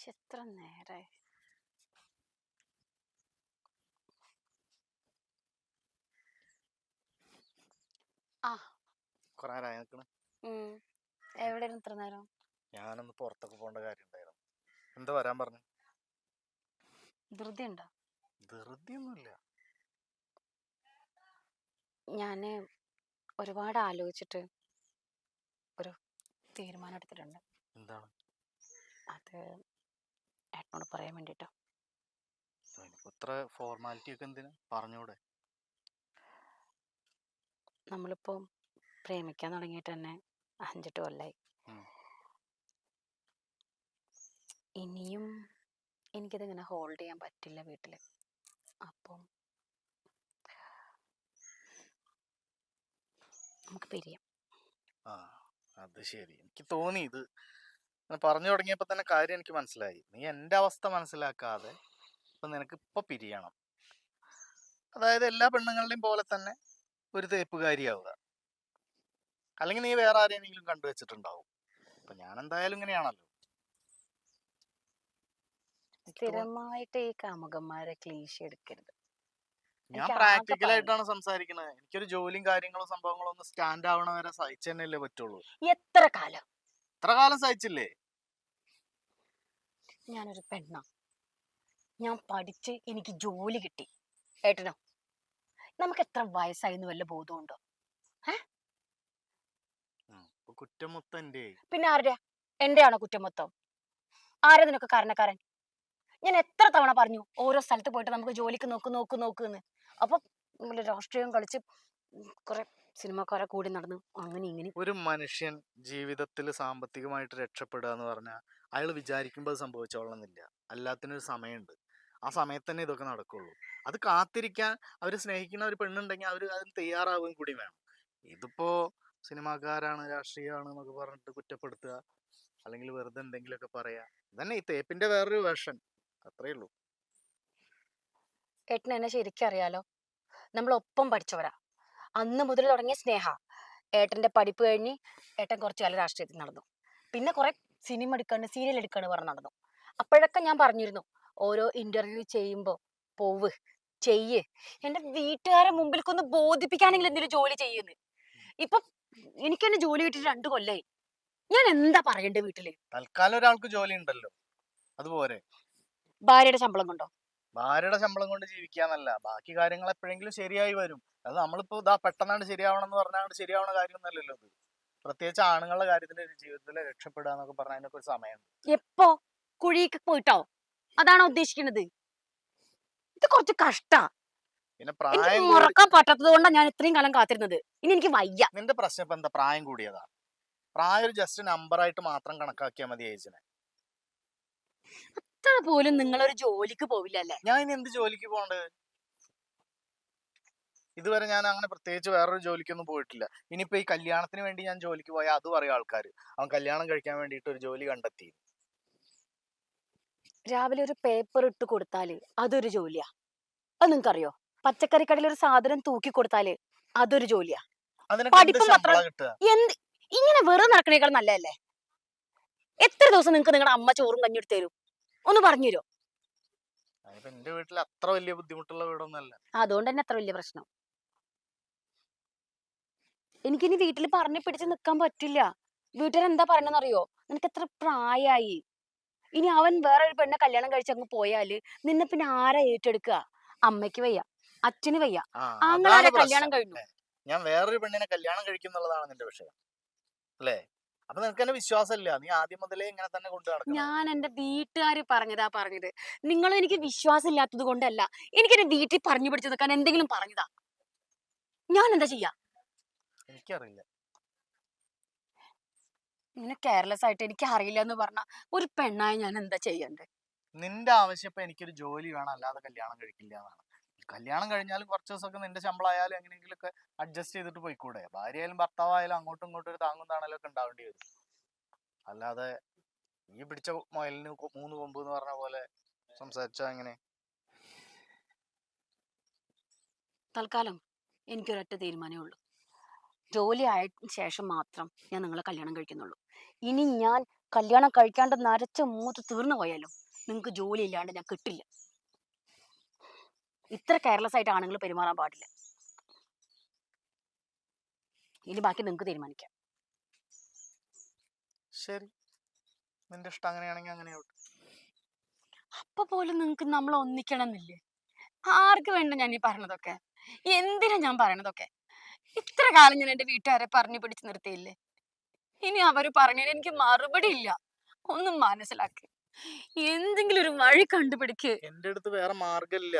എത്ര നേരായി ആ കുറെ നേരമായി നിൽക്കണ. എവിടെയായിരുന്നു ഇത്ര നേരം? ഞാനൊന്ന് പുറത്തൊക്കെ പോകേണ്ട കാര്യം ഉണ്ടായിരുന്നു. എന്താ വരാൻ പറഞ്ഞു? ധൃതി ഉണ്ടോ? ധൃതിയൊന്നുമില്ല ഞാൻ ഒരുപാട് ആലോചിച്ചിട്ട് ഒരു തീരുമാനം എടുത്തിട്ടുണ്ട്. എന്താണ്? അത് ഏട്ടനോട് പറയാൻ വേണ്ടിയിട്ടോ നമ്മളിപ്പോ ഇത്ര ഫോർമാലിറ്റി ഒക്കെ എന്തിനാ? പറഞ്ഞൂടെ. നമ്മളിപ്പോൾ പ്രേമിക്കാൻ തുടങ്ങിയിട്ട് തന്നെ അഞ്ചെട്ട് കൊല്ലായി. ഇനിയും എനിക്കിതിങ്ങനെ ഹോൾഡ് ചെയ്യാൻ പറ്റില്ല വീട്ടിൽ അപ്പം നമുക്ക് പിരിയാം. ആ അത് ശരി. എനിക്ക് തോന്നി ഇത്. പറഞ്ഞു തുടങ്ങിയപ്പോ തന്നെ കാര്യം എനിക്ക് മനസ്സിലായി. നീ എന്റെ അവസ്ഥ മനസ്സിലാക്കാതെ ഇപ്പൊ നിനക്ക് ഇപ്പൊ പിരിയണം. അതായത് എല്ലാ പെണ്ണുങ്ങളുടെയും പോലെ തന്നെ ഒരു തേപ്പുകാരിയാവുക. അല്ലെങ്കിൽ നീ വേറെ ആരെയെങ്കിലും കണ്ടുവച്ചിട്ടുണ്ടാവും അപ്പൊ ഞാൻ എന്തായാലും ഇങ്ങനെയാണല്ലോ. സ്ഥിരമായിട്ട് ഈ കാമുകന്മാരെ ക്ലീശ എടുക്കരുത്. ഞാൻ പ്രാക്ടിക്കൽ. ആയിട്ടാണ് സംസാരിക്കുന്നത് എനിക്കൊരു ജോലിയും കാര്യങ്ങളും സംഭവങ്ങളും ഒന്ന് സ്റ്റാൻഡ് ആവണ വരെ സഹിച്ചു തന്നെയല്ലേ പറ്റുള്ളൂ. എത്ര കാലം? എത്ര കാലം സഹിച്ചില്ലേ? ഞാനൊരു പെണ്ണാ. ഞാൻ പഠിച്ച് എനിക്ക് ജോലി കിട്ടി. ഏട്ടനോ നമുക്ക് എത്ര വയസ്സായിരുന്നു വല്ല ബോധമുണ്ടോ കുറ്റം മൊത്തം എന്റെ പിന്നെ ആരുടെ? എന്റെയാണോ കുറ്റം മൊത്തം ആരാ നിനക്ക് കാരണക്കാരൻ? ഞാൻ എത്ര തവണ പറഞ്ഞു ഓരോ സ്ഥലത്ത് പോയിട്ട് നമുക്ക് ജോലിക്ക് നോക്ക് നോക്ക് നോക്ക് എന്ന്. അപ്പൊ രാഷ്ട്രീയം കളിച്ച് കുറെ സിനിമക്കാരെ കൂടി നടന്നു അങ്ങനെ ഇങ്ങനെ. ഒരു മനുഷ്യൻ ജീവിതത്തിൽ സാമ്പത്തികമായിട്ട് രക്ഷപ്പെടുക എന്ന് പറഞ്ഞാൽ അയാൾ വിചാരിക്കുമ്പോൾ അത് സംഭവിച്ചോളണമെന്നില്ല എല്ലാത്തിനൊരു സമയമുണ്ട് ആ സമയത്ത് തന്നെ ഇതൊക്കെ നടക്കുള്ളൂ. അത് കാത്തിരിക്കാൻ അവർ സ്നേഹിക്കുന്ന ഒരു പെണ്ണുണ്ടെങ്കിൽ അവർ അതിന് തയ്യാറാവുകയും കൂടി വേണം. ഇതിപ്പോ സിനിമാക്കാരാണ് രാഷ്ട്രീയമാണ് എന്നൊക്കെ പറഞ്ഞിട്ട് കുറ്റപ്പെടുത്തുക അല്ലെങ്കിൽ വെറുതെ എന്തെങ്കിലുമൊക്കെ പറയാ. ഇതന്നെ ഈ തേപ്പിന്റെ വേറൊരു വേർഷൻ. അത്രേ ഉള്ളൂ. ഏട്ടൻ എന്നെ ശരിക്കും അറിയാലോ? നമ്മൾ ഒപ്പം പഠിച്ചവരാ. അന്ന് മുതൽ തുടങ്ങിയ സ്നേഹ. ഏട്ടന്റെ പഠിപ്പ് കഴിഞ്ഞ് ഏട്ടൻ കുറച്ചു കാലം രാഷ്ട്രീയത്തിൽ നടന്നു. പിന്നെ കുറെ സിനിമ എടുക്കാണ് സീരിയൽ എടുക്കാണ് പറഞ്ഞ് നടന്നു. അപ്പോഴൊക്കെ ഞാൻ പറഞ്ഞിരുന്നു ഓരോ ഇന്റർവ്യൂ ചെയ്യുമ്പോൾ പോവ് ചെയ്യ്. എന്റെ വീട്ടുകാരെ മുമ്പിലേക്കൊന്ന് ബോധിപ്പിക്കാനെങ്കിലും എന്തെങ്കിലും ജോലി ചെയ്യുന്നു ഇപ്പൊ എനിക്ക് തന്നെ ജോലി കിട്ടിയിട്ട് രണ്ടു കൊല്ലായി. ഞാൻ എന്താ പറയണ്ടേ വീട്ടിൽ? തൽക്കാലം ഒരാൾക്ക് ജോലി ഉണ്ടല്ലോ. അതുപോലെ. ഭാര്യയുടെ ശമ്പളം കൊണ്ടോ? ഭാര്യയുടെ ശമ്പളം കൊണ്ട് ജീവിക്കാന്നല്ല. ബാക്കി കാര്യങ്ങൾ എപ്പോഴെങ്കിലും ശരിയായി വരും. അത് നമ്മളിപ്പോ ഇതാ പെട്ടെന്നാണ് ശരിയാവണം എന്ന് പറഞ്ഞാണ് ശരിയാവണ കാര്യം കാര്യമൊന്നുമല്ലല്ലോ ഇത് പ്രത്യേകിച്ച് ആണുങ്ങളുടെ കാര്യത്തിൽ ജീവിതത്തിൽ രക്ഷപ്പെടുക എന്നൊക്കെ പറഞ്ഞാൽ അതിനൊക്കെ ഒരു സമയമുണ്ട്. എപ്പോ? കുഴിക്ക് പോയിട്ടോ? അതാണോ ഉദ്ദേശിക്കുന്നത് ഇത് കുറച്ച് കഷ്ടാ. പിന്നെ എനിക്ക് പ്രായം കൂടി മുറക്കാൻ പറ്റാത്തത് കൊണ്ടാണ് ഞാൻ ഇത്രയും കാലം കാത്തിരുന്നത്. ഇനി എനിക്ക് വയ്യ. നിന്റെ പ്രശ്നം ഇപ്പൊ എന്താ? പ്രായം കൂടിയതാ പ്രായം ഒരു ജസ്റ്റ് നമ്പറായിട്ട് മാത്രം കണക്കാക്കിയാൽ മതി ഏജിനെ ഇത്ര പോലും നിങ്ങളൊരു ജോലിക്ക് പോവില്ല അല്ലേ ഞാൻ ഇനി എന്ത് ജോലിക്ക് പോകണ്ടത് ഇതുവരെ ഞാൻ അങ്ങനെ പ്രത്യേകിച്ച് വേറൊരു ജോലിക്കൊന്നും പോയിട്ടില്ല. ഇനിയിപ്പോ ഈ കല്യാണത്തിന് വേണ്ടി ഞാൻ ജോലിക്ക് പോയാൽ അത് പറയും ആൾക്കാർ അവൻ കല്യാണം കഴിക്കാൻ വേണ്ടിയിട്ട് ഒരു ജോലി കണ്ടെത്തി രാവിലെ ഒരു പേപ്പർ ഇട്ട് കൊടുത്താൽ അതൊരു ജോലിയാ. അത് നിങ്ങൾക്കറിയോ? പച്ചക്കറി കടയിൽ ഒരു സാധനം തൂക്കി കൊടുത്താൽ അതൊരു ജോലിയാ. പഠിപ്പും പത്രം- എന്ത്? ഇങ്ങനെ വെറുതെ നടക്കണേക്കാൾ നല്ലതല്ലേ? എത്ര ദിവസം നിങ്ങൾക്ക് നിങ്ങളുടെ അമ്മ ചോറും കഞ്ഞി എടുത്ത് തരും? ഒന്ന് പറഞ്ഞു തരുമോ? എന്റെ വീട്ടിൽ അത്ര വലിയ ബുദ്ധിമുട്ടുള്ള വീടൊന്നല്ല അതുകൊണ്ട് തന്നെ അത്ര വലിയ പ്രശ്നം. എനിക്കിനി വീട്ടിൽ പറഞ്ഞു പിടിച്ച് നിൽക്കാൻ പറ്റില്ല. വീട്ടുകാർ എന്താ പറയണെന്നറിയോ നിനക്ക് എത്ര പ്രായമായി ഇനി അവൻ വേറെ ഒരു പെണ്ണെ കല്യാണം കഴിച്ച് അങ്ങ് പോയാൽ നിന്നെ പിന്നെ ആരാ ഏറ്റെടുക്കുക? അമ്മയ്ക്ക് വയ്യ. അച്ഛന് വയ്യ. അങ്ങനെ കല്യാണം. കഴിഞ്ഞു. ഞാൻ വേറൊരു പെണ്ണിനെ കല്യാണം കഴിക്കും എന്നുള്ളതാണ് നിന്റെ വിഷയം. അല്ലേ? അപ്പൊ നിനക്ക് എന്നെ വിശ്വാസമില്ല. നീ ആദ്യം മുതലേ ഇങ്ങനെ തന്നെ കൊണ്ടു ഞാൻ എന്റെ വീട്ടുകാര് പറഞ്ഞതാ പറഞ്ഞത്. നിങ്ങൾ എനിക്ക് വിശ്വാസം ഇല്ലാത്തത് കൊണ്ടല്ല. എനിക്ക് എന്റെ വീട്ടിൽ പറഞ്ഞു പിടിച്ചു നിൽക്കാൻ എന്തെങ്കിലും പറഞ്ഞതാ. ഞാൻ എന്താ ചെയ്യാ? എനിക്കറിയില്ല. ഇങ്ങനെ കെയർലെസ് ആയിട്ട് എനിക്ക് അറിയില്ല എന്ന് പറഞ്ഞ ഒരു പെണ്ണായി ഞാൻ എന്താ ചെയ്യണ്ടേ? നിന്റെ ആവശ്യം ഇപ്പൊ എനിക്കൊരു ജോലി വേണം അല്ലാതെ കല്യാണം കഴിക്കില്ല എന്നാണ്. കല്യാണം കഴിഞ്ഞാലും കുറച്ച് ദിവസമൊക്കെ നിന്റെ ശമ്പളം ആയാലും എങ്ങനെയെങ്കിലും ഒക്കെ അഡ്ജസ്റ്റ് ചെയ്തിട്ട് പോയിക്കൂടെ. ഭാര്യയായാലും ഭർത്താവായാലും അങ്ങോട്ടും ഇങ്ങോട്ടും ഒരു താങ്ങും താണലൊക്കെ ഉണ്ടാവേണ്ടി വരും. അല്ലാതെ ഈ പിടിച്ച മൊയലിന് മൂന്ന് കൊമ്പ് എന്ന് പറഞ്ഞ പോലെ സംസാരിച്ചാ എങ്ങനെ? തൽക്കാലം എനിക്കൊരൊറ്റ തീരുമാനമേ ഉള്ളൂ. ജോലി ആയ ശേഷം മാത്രം ഞാൻ നിങ്ങളെ കല്യാണം കഴിക്കുന്നുള്ളൂ. ഇനി ഞാൻ കല്യാണം കഴിക്കാണ്ട് നരച്ച മൂത്ത് തീർന്നു പോയാലും? നിങ്ങൾക്ക് ജോലി ഇല്ലാണ്ട് ഞാൻ കിട്ടില്ല. ഇത്ര കെയർലെസ് ആയിട്ട് ആണുങ്ങൾ പെരുമാറാൻ പാടില്ല. ഇനി ബാക്കി നിങ്ങൾക്ക് തീരുമാനിക്കാം. ശരി. നിന്റെ ഇഷ്ടം അങ്ങനെയാണെങ്കിൽ അങ്ങനെയാവട്ടെ അപ്പൊ പോലും നിങ്ങൾക്ക് നമ്മൾ ഒന്നിക്കണം എന്നില്ലേ ആർക്ക് വേണ്ട ഞാൻ ഈ പറഞ്ഞതൊക്കെ? എന്തിനാ ഞാൻ പറയണതൊക്കെ? ഇത്ര കാലം ഞാൻ എന്റെ വീട്ടുകാരെ പറഞ്ഞു പിടിച്ചു നിർത്തിയില്ലേ? ഇനി അവർ പറഞ്ഞതിന് എനിക്ക് മറുപടി ഇല്ല. ഒന്നും മനസ്സിലാക്കി. എന്തെങ്കിലും ഒരു വഴി കണ്ടുപിടിക്ക്. എന്റെ അടുത്ത് വേറെ മാർഗമില്ല